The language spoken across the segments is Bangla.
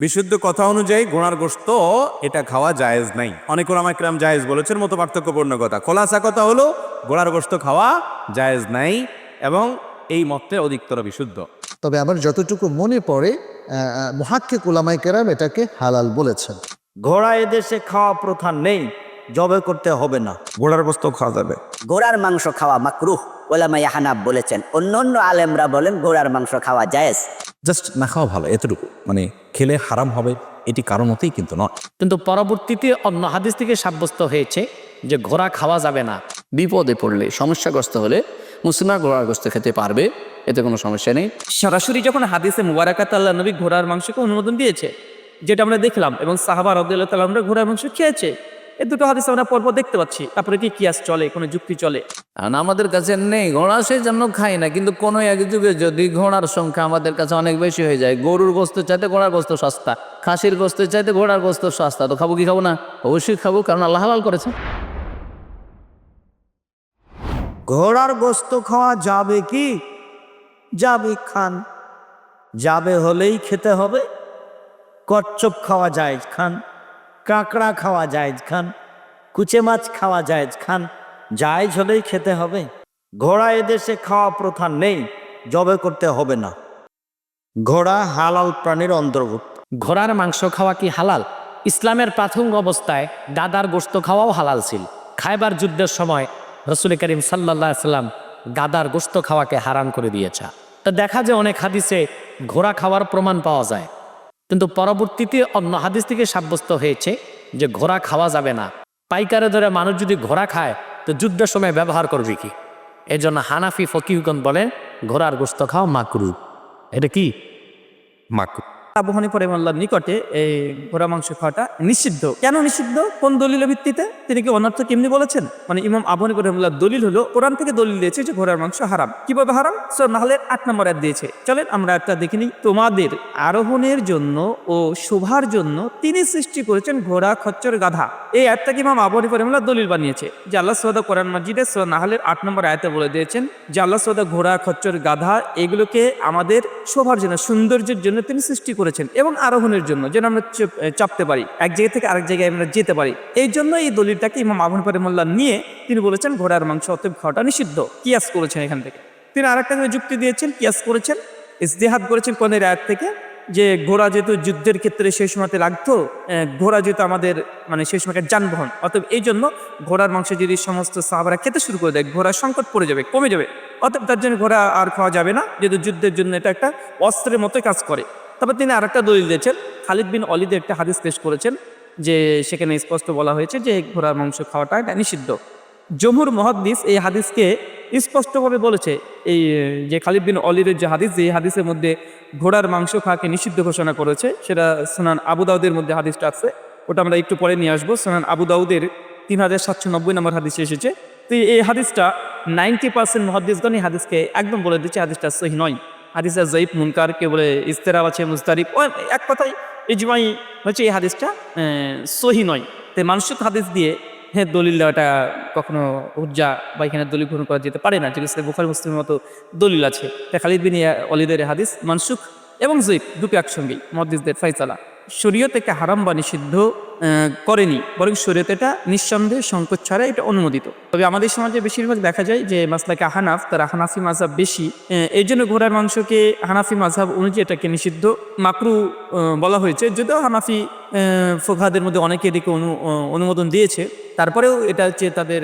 বিশুদ্ধ কথা অনুযায়ী ঘোড়ার গোস্ত এটা খাওয়া জায়েজ নাই। অনেক ওলামাইকরাম জায়েজ বলেছেন মতো পার্থক্যপূর্ণ কথা। খোলাসা কথা হলো ঘোড়ার গোস্ত খাওয়া জায়েজ নাই এবং এই মতটা অধিকতর বিশুদ্ধ। তবে আমার যতটুকু মনে পড়ে মহাক্ষে কোলামাই কেরাম এটাকে হালাল বলেছেন। ঘোড়া এদেশে খাওয়া প্রথা নেই। জবে করতে হবে না। ঘোড়ার গোস্ত খাওয়া যাবে। ঘোড়ার মাংস খাওয়া মাকরুহ ওলামা ইয়াহানাব বলেছেন। অন্য অন্য আলেমরা বলেন ঘোড়ার মাংস খাওয়া জায়েজ। জাস্ট না খাওয়া ভালো এতটুকু। মানে খেলে হারাম হবে এটি কারণ হতেই কিন্তু নয়। কিন্তু পরবর্তীতে অন্য হাদিস থেকে সাব্যস্ত হয়েছে যে ঘোড়া খাওয়া যাবে না। বিপদে পড়লে সমস্যাগ্রস্ত হলে মুসলিমরা ঘোড়ার গোস্ত খেতে পারবে এতে কোনো সমস্যা নেই। সরাসরি যখন হাদিসে মুবারাকাত আল্লাহ নবী ঘোড়ার মাংসকে অনুমোদন দিয়েছে যেটা আমরা দেখলাম এবং সাহাবা রদুল্লাহ তাল্লামরা ঘোড়ার মাংস খেয়েছে এই দুটো হাদিস আমরা পরপর দেখতে পাচ্ছি। তারপরে কি কিয়াস চলে কোনো যুক্তি চলে? কারণ আমাদের কাছে নেই ঘোড়া সেই জন্য খাই না কিন্তু কোনো এক যুগে যদি ঘোড়ার সংখ্যা আমাদের কাছে অনেক বেশি হয়ে যায় গরুর গোস্ত চাইতে ঘোড়ার গোস্ত সস্তা খাসির গোস্ত চাইতে ঘোড়ার গোস্ত সস্তা তো খাব কি খাব না? অবশ্যই খাব কারণ আল্লাহ হালাল করেছে ঘোড়ার গোস্ত খাওয়া যাবে কি? যাবে খান। যাবে হলেই খেতে হবে কচ্ছপ খাওয়া যায় খান। কাঁকড়া খাওয়া যায় খান, কুচে মাছ খাওয়া যায় খান, জায়জ হলেই খেতে হবে। ঘোড়া এদেশে খাওয়া প্রথা নেই, জবে করতে হবে না। ঘোড়া হালাল প্রাণীর অন্তর্ভুক্ত। ঘোড়ার মাংস খাওয়া কি হালাল? ইসলামের প্রাথমিক অবস্থায় গাদার গোস্ত খাওয়াও হালাল ছিল। খাইবার যুদ্ধের সময় রসুল করিম সাল্লাহ সাল্লাম গাদার গোস্ত খাওয়াকে হারাম করে দিয়েছে। তা দেখা যায় অনেক হাদিসে ঘোড়া খাওয়ার প্রমাণ পাওয়া যায়। কিন্তু পরবর্তীতে অন্য হাদিস থেকে সাব্যস্ত হয়েছে যে ঘোড়া খাওয়া যাবে না। পাইকারে ধরে মানুষ যদি ঘোড়া খায়, তো যুদ্ধের সময় ব্যবহার করবে কি? এই জন্য হানাফি ফকিহগণ বলেন, ঘোড়ার গোস্ত খাওয়া মাকরু। এটা কি? মাকরু। আবু হানিফা রহমাল্লাহর নিকটে এই ঘোড়া মাংস খাওয়াটা নিষিদ্ধ। কেন নিষিদ্ধ? কোন দলিলের ভিত্তিতে? তিনি কি অনর্থ কেমনি বলেছেন? মানে ইমাম আবু হানিফা রহমাল্লাহ দলিল হলো, কোরআন থেকে দলিল দিয়েছে যে ঘোড়ার মাংস হারাম। কীভাবে হারাম? সো নাহলে আট নম্বর দিয়েছে। চলেন আমরা একটা দেখিনি তোমাদের আরোহণের জন্য ও শোভার জন্য তিনি সৃষ্টি করেছেন ঘোড়া, খচ্চর, গাধা। এই অ্যাডটাকে ইমাম আবু হানিফা রহমাল্লাহ দলিল বানিয়েছে? যে আল্লাহ সৌদা কোরআন মাজিদে সো নাহলের আট নম্বর আয়াতে বলে দিয়েছেন যে আল্লাহ সৌদা ঘোড়া, খচ্চর, গাধা, এগুলোকে আমাদের শোভার জন্য, সৌন্দর্যের জন্য তিনি সৃষ্টি করেছেন এবং আরোহণের জন্য, যেন আমরা চাপতে পারি। এক জায়গা থেকে আরেক জায়গায় আমরা যেতে পারি। এই জন্য এই দলিলটাকে ইমাম আবুল মোল্লা নিয়ে তিনি বলেছেন, ঘোড়ার মাংস অতএব খাওয়াটা নিষিদ্ধ। কিয়াস করেছেন এখান থেকে। তিনি আরেকটা করে যুক্তি দিয়েছেন, কিয়াস করেছেন ইস্তেহাদ করেছেন কোনের আয়াত থেকে, যে ঘোড়া যেহেতু যুদ্ধের ক্ষেত্রে সেই সময়তে লাগতো ঘোড়া যেহেতু আমাদের মানে সেই সময়কার যানবাহন, অতএব এই জন্য ঘোড়ার মাংস যদি সমস্ত সাহাবারা খেতে শুরু করে দেয়, ঘোড়ার সংকট পড়ে যাবে, কমে যাবে। অতএব তার জন্য ঘোড়া আর খাওয়া যাবে না, যেহেতু যুদ্ধের জন্য এটা একটা অস্ত্রের মতোই কাজ করে। তারপর তিনি আরেকটা দলিল দিয়েছেন। খালিদ বিন অলিদে একটা হাদিস পেশ করেছেন, যে সেখানে স্পষ্ট বলা হয়েছে যে ঘোড়ার মাংস খাওয়াটা এটা নিষিদ্ধ। জমুর মহাদ্দিস এই হাদিসকে স্পষ্টভাবে বলেছে, এই, যে খালিদ বিন অলিদের যে হাদিস, যে হাদিসের মধ্যে ঘোড়ার মাংস খাওয়াকে নিষিদ্ধ ঘোষণা করেছে, সেটা সোনান আবু দাউদের মধ্যে হাদিসটা আছে, ওটা আমরা একটু পরে নিয়ে আসব। সোনান আবু দাউদের তিন হাজার সাতশো নব্বই নম্বর হাদিসে এসেছে। তো এই হাদিসটা নাইনটি পার্সেন্ট মহাদিসগণ এই হাদিসকে একদম বলে দিচ্ছে, হাদিসটা সহি নয়। হাদিসা জয়ীফ মুনকারকে বলে ইস্তেরাব আছে মুস্তারিফ এক কথায় ইজমাই হচ্ছে এই হাদিসটা সহি নয়। তাই মানসিক হাদিস দিয়ে হ্যাঁ দলিল দেওয়াটা কখনো উজ্জা বা এখানে দলিল গ্রহণ করা যেতে পারে না। যেগুলো বুখারি, মুসলিমের মতো দলিল আছে। তাই খালিদ বিন অলিদের হাদিস মানসুখ এবং জয়ীফ দুটো একসঙ্গেই মহাদিসদের ফাইসালা শরীয়ত একে হারাম বা নিষিদ্ধ করেনি, বরং শরীয়ত এটা নিঃসন্দেহে সংকোচ ছাড়া এটা অনুমোদিত। তবে আমাদের সমাজে বেশিরভাগ দেখা যায় যে, মাসলাকে হানাফ তারা হানাফি মাঝহাব বেশি। এই জন্য ঘোড়ার মাংসকে হানাফি মাঝহাব অনুযায়ী এটাকে নিষিদ্ধ, মাকরু বলা হয়েছে। যদিও হানাফি ফোকাহাদের মধ্যে অনেকে এদিকে অনু অনুমোদন দিয়েছে। তারপরেও এটা হচ্ছে তাদের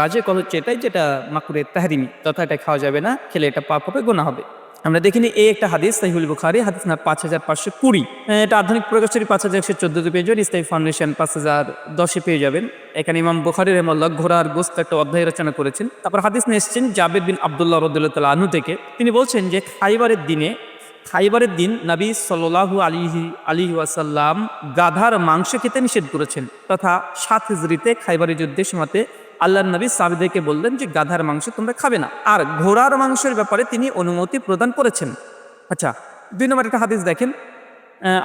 রাজে কল হচ্ছে এটাই যেটা মাকুরের তাহারিমি, তথা এটা খাওয়া যাবে না, খেলে এটা পাপ হবে গোনা হবে। আমরা দেখিনি এই একটা হাদিস সাহিউল বুখারি, হাদিস না পাঁচ হাজার পাঁচশো কুড়ি। এটা আধুনিক প্রকাশনী পাঁচ হাজার একশো চোদ্দতে পেয়ে যাবেন ইসলামী ফাউন্ডেশন পাঁচ হাজার দশে পেয়ে যাবেন। এখানে ইমাম বুখারি রহমাল্লাহ ঘোড়ার গোস্ত একটা অধ্যায় রচনা করেছেন। তারপর হাদিস নিয়ে এসেছেন জাবেদ বিন আবদুল্লাহ রদুল্লাহ আনু থেকে। তিনি বলছেন যে, খাইবারের দিনে, খাইবারের দিন নবী সাল্লাহু আলিহি আলী ওয়াসাল্লাম গাধার মাংস খেতে নিষেধ করেছেন, তথা সাত হিজড়িতে খাইবারের যুদ্ধের সময়তে আল্লাহ নবী সাবিদেরকে বললেন যে, গাধার মাংস তোমরা খাবে না। আর ঘোড়ার মাংসের ব্যাপারে তিনি অনুমতি প্রদান করেছেন। আচ্ছা দুই নম্বর একটা হাদিস দেখেন।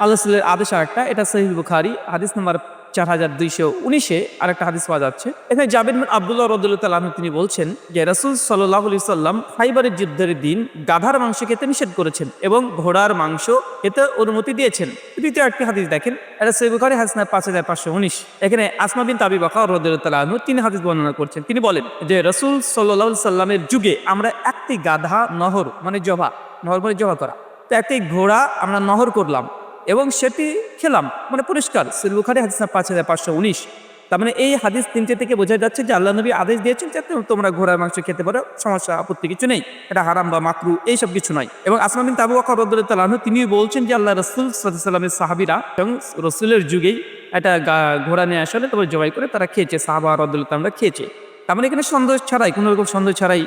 আল্লাহ আদেশ আর একটা এটা সহিহ বুখারি, হাদিস নম্বর চার হাজার দুইশো উনিশে আরেকটা হাদিস পাওয়া যাচ্ছে। এখানে জাবির আবদুল্লাহ রদুল্লাহ তিনি বলছেন যে, রাসুল সাল্লাহ সাল্লাম ফাইবারের যুদ্ধের দিন গাধার মাংস খেতে নিষেধ করেছেন এবং ঘোড়ার মাংস খেতে অনুমতি দিয়েছেন। দ্বিতীয় একটি হাদিস দেখেন, এটা সৈবুখারি হাসনা পাঁচ হাজার পাঁচশো উনিশ। এখানে আসমা বিন তাবি বাকা রদুল্লাহ তালাহ তিনি হাদিস বর্ণনা করছেন। তিনি বলেন যে, রসুল সাল্লাহ সাল্লামের যুগে আমরা একটি গাধা নহর মানে জবা, নহর মানে জবা করা। তো একটি ঘোড়া আমরা নহর করলাম। এবং সেটি খেলাম। মানে পরিষ্কার। সিলবুখারি হাদিস পাঁচ হাজার পাঁচশো উনিশ। তার মানে এই হাদিস তিনটে থেকে বোঝা যাচ্ছে যে আল্লাহ নবী আদেশ দিয়েছেন যাতে তোমরা ঘোড়ার মাংস খেতে পারো, সমস্যা, আপত্তি কিছু নেই। এটা হারাম বা মাকরু, এইসব কিছু নয়। এবং আসমান বিন তাবু আকার রদুল্লাহ তিনি বলছেন যে আল্লাহ রসুল সাল্লামের সাহাবিরা এবং রসুলের যুগেই একটা গা- ঘোড়া নিয়ে আসলে তারপর জবাই করে তারা খেয়েছে। সাহাবা রদুল্লাহ খেয়েছে। তার মানে এখানে সন্দেহ ছাড়াই, কোনো রকম সন্দেহ ছাড়াই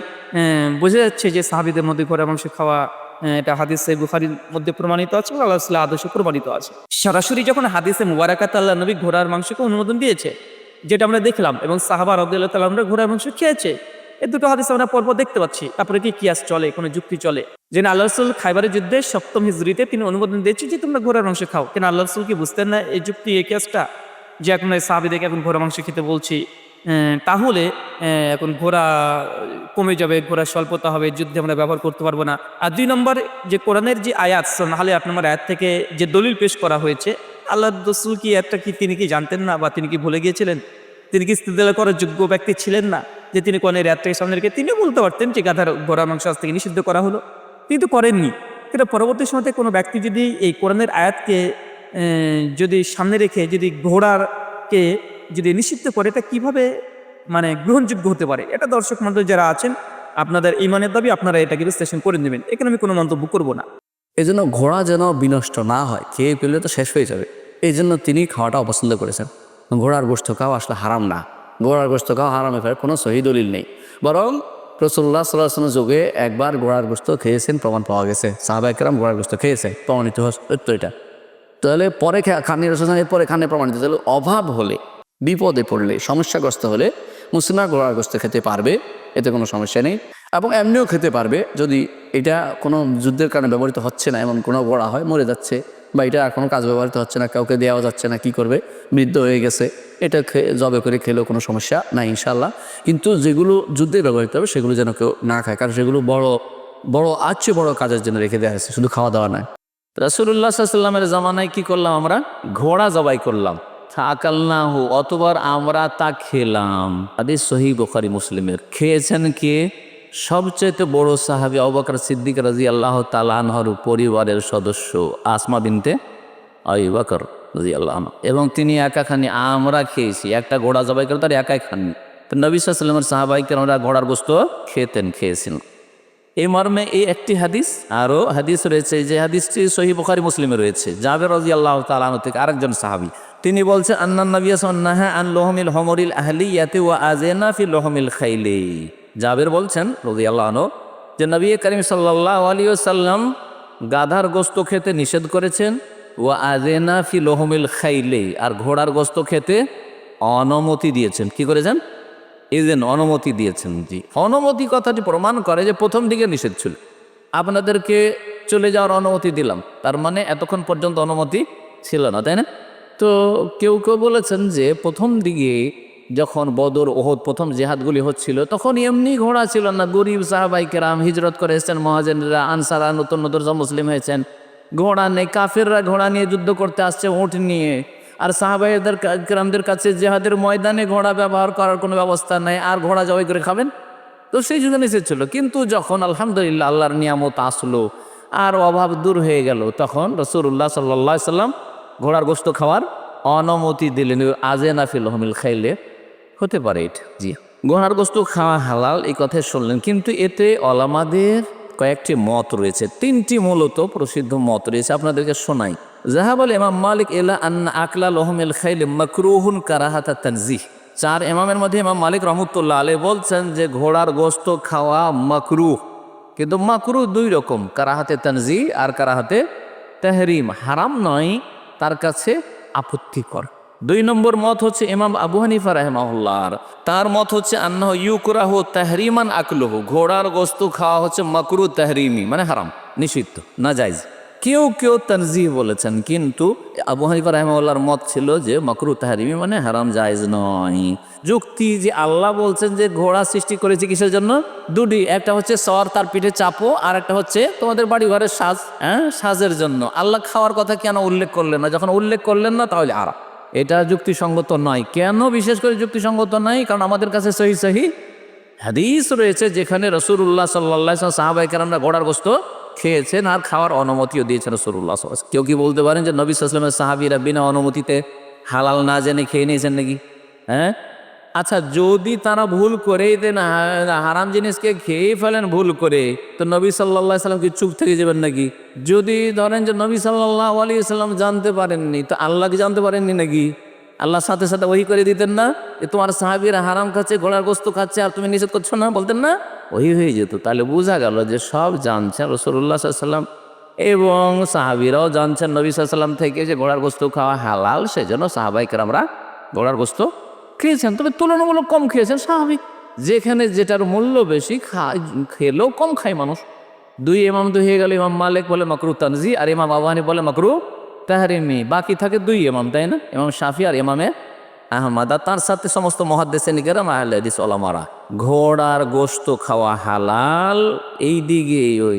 বোঝা যাচ্ছে যে সাহাবিদের মধ্যে ঘোড়া, মাংস খাওয়া এটা হাদিসে বুখারির মধ্যে প্রমাণিত আছে, আল্লাহ সাল্লাহ আদর্শে প্রমাণিত আছে। সরাসরি যখন হাদিসে মুবারাকাত আল্লাহ নবী ঘোড়ার মাংসকে অনুমোদন দিয়েছে, যেটা আমরা দেখলাম, এবং সাহাবা রদুল্লাহ তাল্লাহ আমরা ঘোড়ার মাংস খেয়েছে, এই দুটো হাদিস আমরা পরপর দেখতে পাচ্ছি। তারপরে কি কিয়াস চলে, কোনো যুক্তি চলে? যে না আল্লাহ রসুল খাইবারের যুদ্ধে সপ্তম হিজড়িতে তিনি অনুমোদন দিয়েছে যে তোমরা ঘোড়ার মাংস খাও। কেন আল্লাহ রসুল কি বুঝতেন না এই যুক্তি, এই কিয়াসটা? যে এখন সাহাবিদেরকে এখন ঘোড়া মাংস খেতে বলছি। তাহলে এখন ঘোড়া কমে যাবে ঘোড়া স্বল্পতা হবে, যুদ্ধে আমরা ব্যবহার করতে পারব না। আর দুই নম্বর, যে কোরআনের যে আয়াত নাহলে আট নম্বর আয়াত থেকে যে দলিল পেশ করা হয়েছে আল্লাহ রসুল কি একটা কি, তিনি কি জানতেন না, বা তিনি কি ভুলে গিয়েছিলেন? তিনি কি ইস্তেদলা করার যোগ্য ব্যক্তি ছিলেন না, যে তিনি কোরআনের আয়াতটাকে সামনে রেখে তিনিও বলতে পারতেন যে গাধার ঘোড়া, মাংস আজ থেকে নিষিদ্ধ করা হলো। তিনি তো করেননি। কিন্তু পরবর্তী সময়তে কোনো ব্যক্তি যদি এই কোরআনের আয়াতকে যদি সামনে রেখে যদি ঘোড়ারকে যদি নিষিদ্ধ করে, এটা কীভাবে মানে গ্রহণযোগ্য হতে পারে? এটা দর্শক মন্ডল যারা আছেন, আপনাদের ইমানের দাবি আপনারা এটাকে বিশ্লেষণ করে নেবেন। এখানে আমি কোনো মন্তব্য করব না। এই জন্য ঘোড়া যেন বিনষ্ট না হয়, খেয়ে পেলে তো শেষ হয়ে যাবে। এই জন্য তিনি খাওয়াটা অপছন্দ করেছেন। ঘোড়ার গোষ্ঠ খাওয়া আসলে হারাম না। ঘোড়ার গোষ্ঠ খাওয়া হারামে ফেরার কোনো সহি দলিল নেই। বরং রসুল্লাহ সাল্লাহামের যুগে একবার ঘোড়ার গোষ্ঠ খেয়েছেন, প্রমাণ পাওয়া গেছে। সাহাবাহিকরাম ঘোড়ার গোষ্ঠ খেয়েছে। প্রমাণিত সত্য এটা। তাহলে পরে খানি রসুল পরে খানে প্রমাণিত। তাহলে অভাব হলে বিপদে পড়লে, সমস্যাগ্রস্ত হলে মুসলিমরা ঘোড়ার গোস্ত খেতে পারবে, এতে কোনো সমস্যা নেই। এবং এমনিও খেতে পারবে, যদি এটা কোনো যুদ্ধের কারণে ব্যবহৃত হচ্ছে না, এমন কোনো ঘোড়া হয়, মরে যাচ্ছে, বা এটা আর কোনো কাজ ব্যবহৃত হচ্ছে না, কাউকে দেওয়া যাচ্ছে না, কি করবে, বৃদ্ধ হয়ে গেছে, এটা জবে করে খেলেও কোনো সমস্যা নাই ইনশাল্লাহ কিন্তু যেগুলো যুদ্ধে ব্যবহৃত হবে, সেগুলো যেন কেউ না খায়, কারণ সেগুলো বড় বড় আছে বড় কাজের জন্য রেখে দেওয়া হয়েছে, শুধু খাওয়া দাওয়া নয় রাসুল্লাহ সাল্লামের জামানায় কি করলাম আমরা? ঘোড়া জবাই করলাম। আকাল্লাহু অতবার আমরা তা খেলাম। হাদিস সহি বুখারি, মুসলিমের। খেয়েছেন কে? সবচেয়ে বড় সাহাবি অবাকর সিদ্দিক রাজি আল্লাহ তালানহর পরিবারের সদস্য আসমা বিনতে আইবাকর রাজি আল্লাহ এবং তিনি একা খানি আমরা খেয়েছি। একটা ঘোড়া জবাই করে তার একাই খাননি। তো নবী সাল্লামের সাহাবাহিকের আমরা ঘোড়ার গোস্ত খেতেন খেয়েছেন এই মর্মে এই একটি হাদিস, আরও হাদিস রয়েছে, যে হাদিসটি সহি বুখারি, মুসলিমে রয়েছে। জাবের রাজি আল্লাহ তালানো থেকে আরেকজন সাহাবি। তিনি বলছেন আন্নান নবী সন্নাহা আন লোহমিল হমরিল আহলি ইয়াতে ওয়া আজেনা ফি লোহমিল খাইলে। জাবের বলছেন রদি আল্লাহ যে নবী করিম সাল্লাহ আলী সাল্লাম গাধার গোস্ত খেতে নিষেধ করেছেন, ওয়া আজেনা ফি লোহমিল খাইলে। আর ঘোড়ার গোস্ত খেতে অনুমতি দিয়েছেন। কি করেছেন? যে অনুমতি দিয়েছেন, জি। অনুমতি কথাটি প্রমাণ করে যে প্রথম দিকে নিষেধ ছিল। আপনাদেরকে চলে যাওয়ার অনুমতি দিলাম। তার মানে এতক্ষণ পর্যন্ত অনুমতি ছিল না, তাই না? তো কেউ কেউ বলেছেন যে প্রথম দিকে যখন বদর ওহদ প্রথম জেহাদগুলি হচ্ছিল তখন এমনি ঘোড়া ছিল না। গরিব সাহাবাইকেরাম হিজরত করে এসেছেন, মহাজেনরা, আনসারা, নতুন নতুন মুসলিম হয়েছেন। ঘোড়া নেই, কাফেররা ঘোড়া নিয়ে যুদ্ধ করতে আসছে, উঁট নিয়ে। আর সাহাবাইদের গ্রামদের কাছে জেহাদের ময়দানে ঘোড়া ব্যবহার করার কোনো ব্যবস্থা নেই, আর ঘোড়া জবাই করে খাবেন? তো সেই নিষেধ ছিল কিন্তু যখন আলহামদুলিল্লাহ আল্লাহর নিয়ামত আসলো, আর অভাব দূর হয়ে গেল, তখন রসুল্লাহ সাল্লাহ সাল্লাম ঘোড়ার গোস্ত খাওয়ার অনুমতি দিলেন। আজে নাফিল হমিল খাইলে। হতে পারে এটা। জি। ঘোড়ার গোস্ত খাওয়া হালাল, এই কথাই শুনলেন। কিন্তু এতে অলামাদের কয়েকটি মত রয়েছে। তিনটি মূলত প্রসিদ্ধ মত রয়েছে। আপনাদেরকে শোনাই। জাহাবল ইমাম মালিক এলা আন্না আকলা লহমেল খাইলে মকরুহুন কারাহাতা তানজিহ। চার ইমামের মধ্যে ইমাম মালিক রহমতুল্লাহ আলী বলছেন যে, ঘোড়ার গোস্ত খাওয়া মাকরুহ। কিন্তু মাকরু দুই রকম, কারাহাতে তানজি আর কারাহাতে তেহরিম। হারাম নয় তার কাছে আপত্তিকর। দুই নম্বর মত হচ্ছে ইমাম আবু হানিফা রাহমাহুল্লাহর। তার মত হচ্ছে আন্না ইউকুরাহ তাহরিমান আকলহ। ঘোড়ার গোস্ত খাওয়া হচ্ছে মকরু তাহরিমি মানে হারাম, নিষিদ্ধ না যাইজ কেউ কেউ তানজি বলেছেন, কিন্তু আবু হানিফা রহমাল্লাহর মত ছিল যে মকরু তাহারিমি মানে হারাম জায়েজ নয়। যুক্তি যে আল্লাহ বলছেন যে ঘোড়া সৃষ্টি করেছে কিসের জন্য? দুটি, একটা হচ্ছে সর তার পিঠে চাপো, আর একটা হচ্ছে তোমাদের বাড়ি ঘরের সাজ হ্যাঁ? সাজের জন্য। আল্লাহ খাওয়ার কথা কেন উল্লেখ করলেন না? যখন উল্লেখ করলেন না, তাহলে আর এটা যুক্তিসঙ্গত নয়। কেন বিশেষ করে যুক্তিসঙ্গত নয়? কারণ আমাদের কাছে সহি সহি হাদিস রয়েছে যেখানে রসুল্লাহ সাল্লাহ সাহাবাই কেরামরা ঘোড়ার গোস্ত খেয়েছেন আর খাওয়ার অনুমতিও দিয়েছেন রসুল্লাহ কেউ কি বলতে পারেন যে নবী সাল্লামের সাহাবিরা বিনা অনুমতিতে হালাল না জেনে খেয়ে নিয়েছেন নাকি? হ্যাঁ? আচ্ছা যদি তারা ভুল করেই দেন হারাম জিনিসকে খেয়ে ফেলেন ভুল করে, তো নবী সাল্লাহ সাল্লাম কি চুপ থেকে যাবেন নাকি? যদি ধরেন যে নবী সাল্লাহ আলী সাল্লাম জানতে পারেননি, তো আল্লাহকে জানতে পারেননি নাকি? আল্লাহ সাথে সাথে ওই করে দিতেন না যে তোমার সাহাবিরা হারাম খাচ্ছে, ঘোড়ার গোস্ত খাচ্ছে আর তুমি নিষেধ করছ না, বলতেন না? ওই হয়ে যেত। তাহলে বোঝা গেল যে সব জানছেন রসুল্লাহ সাল্লাম এবং সাহাবিরাও জানছেন নবী সাল্লাম থেকে যে ঘোড়ার গোস্ত খাওয়া হালাল, সেজন্য সাহাবাইকার আমরা ঘোড়ার গোস্ত খেয়েছেন। তবে তুলনামূলক কম খেয়েছেন স্বাভাবিক যেখানে যেটার মূল্য বেশি খায়, খেলেও কম খায় মানুষ। দুই ইমাম তো হয়ে গেল, ইমাম মালিক বলে মকরু তানজি আর ইমাম আবাহানি বলে মকরু তাহারিমি বাকি থাকে দুই এমাম তাই না? ইমাম শাফি আর এমামে আহমাদ। আর তার সাথে সমস্ত মহাদেশে নিকেরাম আহলে হাদিস ওলামারা। ঘোড়ার গোস্ত খাওয়া হালাল, এই দিকে ওই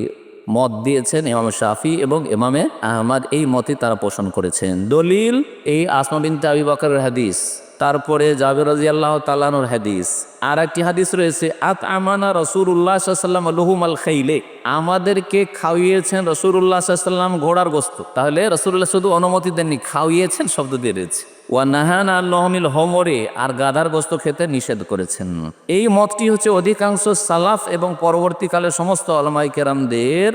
মত দিয়েছেন ইমাম শাফি এবং এমামে আহমদ। এই মতে তারা পোষণ করেছেন। দলিল, এই আসমা বিনতে আবি হাদিস। তারপরে জাবের রাজি আল্লাহ তালানোর হাদিস। আর একটি হাদিস রয়েছে আত আমানা রসুল্লাহ সাল্লাম লহুম আল খাইলে। আমাদেরকে খাওয়িয়েছেন রসুল্লাহ সাল্লাম ঘোড়ার গোস্ত। তাহলে রসুল্লাহ শুধু অনুমতি দেননি খাওয়িয়েছেন শব্দ দিয়ে রয়েছে ওয়া নাহান আল্লাহমিল হোমরে, আর গাধার গোস্ত খেতে নিষেধ করেছেন। এই মতটি হচ্ছে অধিকাংশ সালাফ এবং পরবর্তীকালে সমস্ত আলমাই কেরামদের।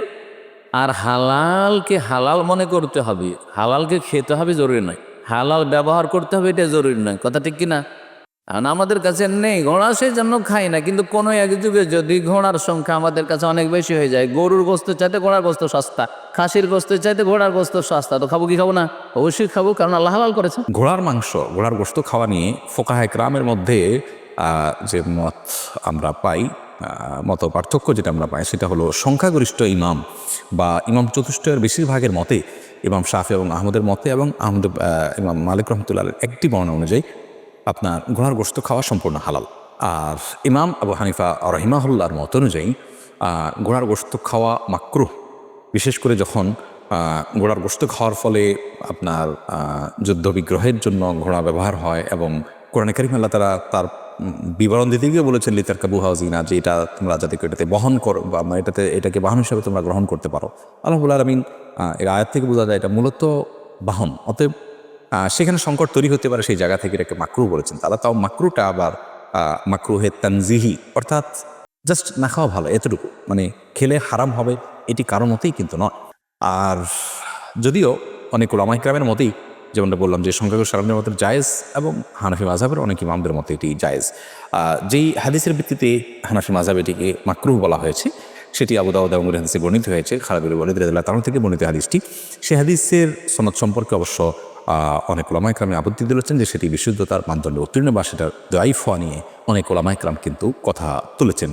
আর হালালকে হালাল মনে করতে হবে। হালালকে খেতে হবে জরুরি নয়। হালাল ব্যবহার করতে হবে, এটা জরুরি নয়। কথা ঠিক কিনা? কারণ আমাদের কাছে নেই, ঘোড়া সেই জন্য খাই না, কিন্তু কোনো এক যুগে যদি ঘোড়ার সংখ্যা আমাদের কাছে অনেক বেশি হয়ে যায়, গরুর গোস্ত চাইতে ঘোড়ার গোস্ত সস্তা, খাসির গোস্ত চাইতে ঘোড়ার গোস্ত সস্তা, তো খাব কি খাব না? অবশ্যই খাব, কারণ আল্লাহ হালাল করেছে ঘোড়ার মাংস, ঘোড়ার গোস্ত খাওয়া নিয়ে ফোকাহায় গ্রামের মধ্যে যে মত আমরা পাই মত পার্থক্য যেটা আমরা পাই, সেটা হলো সংখ্যাগরিষ্ঠ ইমাম বা ইমাম চতুষ্টয়ের বেশিরভাগের মতে, ইমাম শাফি এবং আহমদের মতে এবং আহমদ ইমাম মালিক রহমতুল্লাহ একটি বর্ণনা অনুযায়ী আপনার ঘোড়ার গোস্ত খাওয়া সম্পূর্ণ হালাল। আর ইমাম আবু হানিফা রহিমাহুল্লার মত অনুযায়ী ঘোড়ার গোস্ত খাওয়া মাকরুহ। বিশেষ করে যখন ঘোড়ার গোস্ত খাওয়ার ফলে আপনার যুদ্ধ বিগ্রহের জন্য ঘোড়া ব্যবহার হয় এবং কোরআন করিম তারা তার বিবরণ দিতে গিয়ে বলেছেন, লিতার কাবু হাউজিনা, যে এটা তোমরা যাতে এটাতে বহন করো বা মানে এটাতে, এটাকে বাহন হিসাবে তোমরা গ্রহণ করতে পারো। আল্লাহুল আলমিন এর আয়াত থেকে বোঝা যায় এটা মূলত বাহন। অতএব সেখানে সংকট তৈরি হতে পারে সেই জায়গা থেকে এটাকে মাকরু বলেছেন তারা। তাও মাকরুটা আবার মাকরু হে তানজিহি, অর্থাৎ জাস্ট না খাওয়া ভালো, এতটুকু। মানে খেলে হারাম হবে, এটি কারও মতেই কিন্তু নয়। আর যদিও অনেক ওলামাইকরামের মতেই যেমনটা বললাম যে সংখ্যাগরিষ্ঠ সারামের মতো জায়েজ এবং হানাফি মাঝাবের অনেক ইমামদের মতো এটি জায়েজ। যেই হাদিসের ভিত্তিতে হানাফি মাঝাব এটিকে মাকরুহ বলা হয়েছে, সেটি আবু দাউদ এবং হাদিসে বর্ণিত হয়েছে। খারাপুর বলিদ রাদিল্লাহ তার থেকে বর্ণিত হাদিসটি। সে হাদিসের সনদ সম্পর্কে অবশ্য অনেক ওলামাইকরামে আপত্তি দিয়েছেন যে সেটি বিশুদ্ধতার মানদণ্ডে উত্তীর্ণ বা সেটার দায়ীফ হওয়া নিয়ে অনেক ওলামাইকরাম কিন্তু কথা তুলেছেন।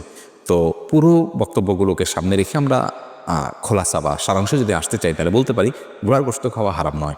তো পুরো বক্তব্যগুলোকে সামনে রেখে আমরা খোলাসা বা সারাংশ যদি আসতে চাই, তাহলে বলতে পারি ঘোড়ার গোস্ত খাওয়া হারাম নয়।